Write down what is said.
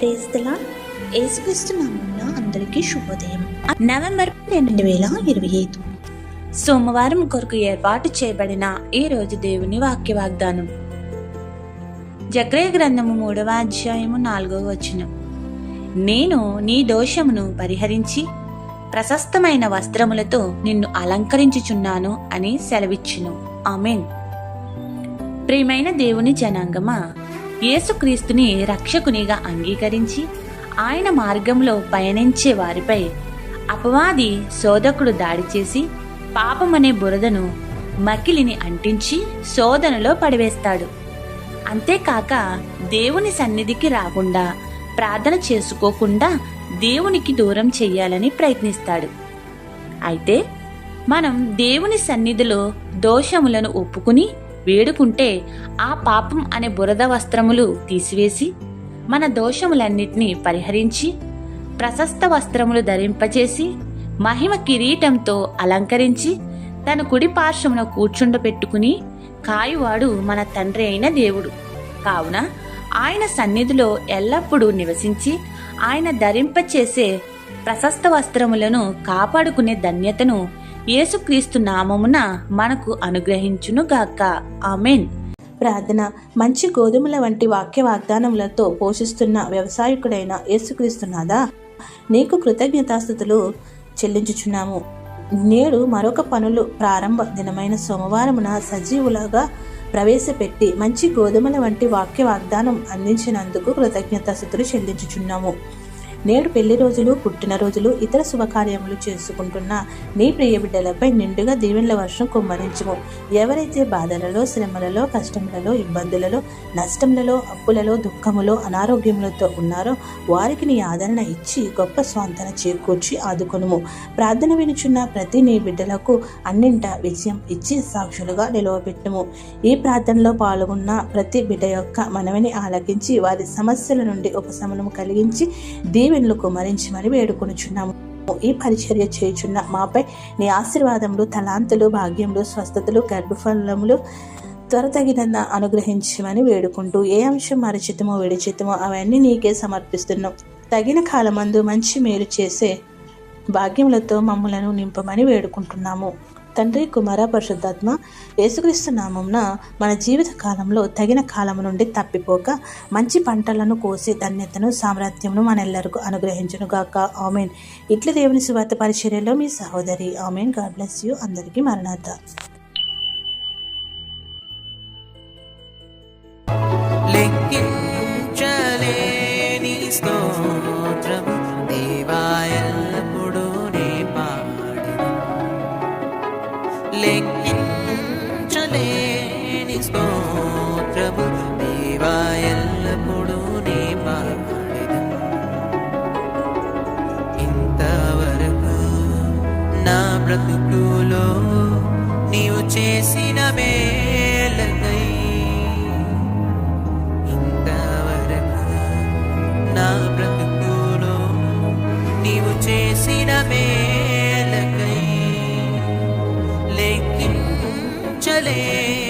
ప్రేస్తలా ఏసుక్రీస్తున్నామున్న అందరికీ శుభోదయం. నవంబర్ రెండు వేల ఇరవై ఐదు. సోమవారం కొరకు ఏర్పాటు చేయబడిన ఈ రోజు దేవుని వాక్య వాగ్దానం. జక్రయ గ్రంథము మూడవ అధ్యాయము నాలుగవ వచనం. నేను నీ దోషమును పరిహరించి ప్రశస్తమైన వస్త్రములతో నిన్ను అలంకరించుచున్నాను అని సెలవిచ్చును. ఆమెన్. ప్రియమైన దేవుని జనాంగమా యేసుక్రీస్తుని రక్షకునిగా అంగీకరించి ఆయన మార్గంలో పయనించే వారిపై అపవాది శోధకుడు దాడి చేసి పాపమనే బురదను మకిలిని అంటించి శోధనలో పడివేస్తాడు. అంతేకాక దేవుని సన్నిధికి రాకుండా ప్రార్థన చేసుకోకుండా దేవునికి దూరం చెయ్యాలని ప్రయత్నిస్తాడు. అయితే మనం దేవుని సన్నిధిలో దోషములను ఒప్పుకుని వేడుకుంటే ఆ పాపం అనే బురద వస్త్రములు తీసివేసి మన దోషములన్నిటినీ పరిహరించి ప్రశస్త వస్త్రములు ధరింపచేసి మహిమ కిరీటంతో అలంకరించి తన కుడి పార్శ్వమున కూర్చుండబెట్టుకుని కాయువాడు మన తండ్రి అయిన దేవుడు. కావున ఆయన సన్నిధిలో ఎల్లప్పుడూ నివసించి ఆయన ధరింపచేసే ప్రశస్త వస్త్రములను కాపాడుకునే ధన్యతను యేసుక్రీస్తు నామమున మనకు అనుగ్రహించునుగాక. ఆమెన్. ప్రార్థన. మంచి గోధుమల వంటి వాక్య వాగ్దానములతో పోషిస్తున్న వ్యవసాయకుడైన యేసుక్రీస్తునాదా నీకు కృతజ్ఞతాస్థుతులు చెల్లించుచున్నాము. నేడు మరొక పనులు ప్రారంభ దినమైన సోమవారమున సజీవులుగా ప్రవేశపెట్టి మంచి గోధుమల వంటి వాక్య వాగ్దానం అందించినందుకు కృతజ్ఞతాస్థుతులు చెల్లించుచున్నాము. నేడు పెళ్ళి రోజులు పుట్టినరోజులు ఇతర శుభకార్యములు చేసుకుంటున్న నీ ప్రియ బిడ్డలపై నిండుగా దీవెనల వర్షం కుమ్మరించుము. ఎవరైతే బాధలలో శ్రమలలో కష్టములలో ఇబ్బందులలో నష్టములలో అప్పులలో దుఃఖములో అనారోగ్యములతో ఉన్నారో వారికి నీ ఆదరణ ఇచ్చి గొప్ప స్వాంతన చేకూర్చి ఆదుకొనుము. ప్రార్థన వినుచున్న ప్రతి నీ బిడ్డలకు అన్నింట విజయం ఇచ్చి సాక్షులుగా నిలవబెట్టుము. ఈ ప్రార్థనలో పాల్గొన్న ప్రతి బిడ్డ యొక్క మనవిని ఆలకించి వారి సమస్యల నుండి ఉపశమనము కలిగించి దీవెనలు కుమరించమని వేడుకొనుచున్నాము ఈ పరిచర్య చేయుచున్న మాపై నీ ఆశీర్వాదములు తలాంతులు భాగ్యములు స్వస్థతలు గర్భఫలములు త్వరతగిన అనుగ్రహించమని వేడుకుంటూ ఏ అంశం మరచితమో విడిచితమో అవన్నీ నీకే సమర్పిస్తున్నాం. తగిన కాలమందు మంచి మేలు చేసే భాగ్యములతో మమ్మలను నింపమని వేడుకుంటున్నాము. తండ్రి కుమార పరిశుద్ధాత్మ యేసుక్రీస్తు నామంన మన జీవిత కాలంలో తగిన కాలం నుండి తప్పిపోక మంచి పంటలను కోసి ధన్యతను సామ్రాజ్యమును మనెల్లరకు అనుగ్రహించును గాక. ఆమెన్. ఇట్ల దేవుని సువార్త పరిచర్యలో మీ సహోదరి ఆమెన్. God bless you. అందరికీ మరణాత లెక్కించలేని స్తోత్రము దేవా ఎల్లప్పుడూ నే పాడెను ఇంతవరకు నా బ్రతుకులో నీవు చేసిన మేలకై ಮೊದಲೇ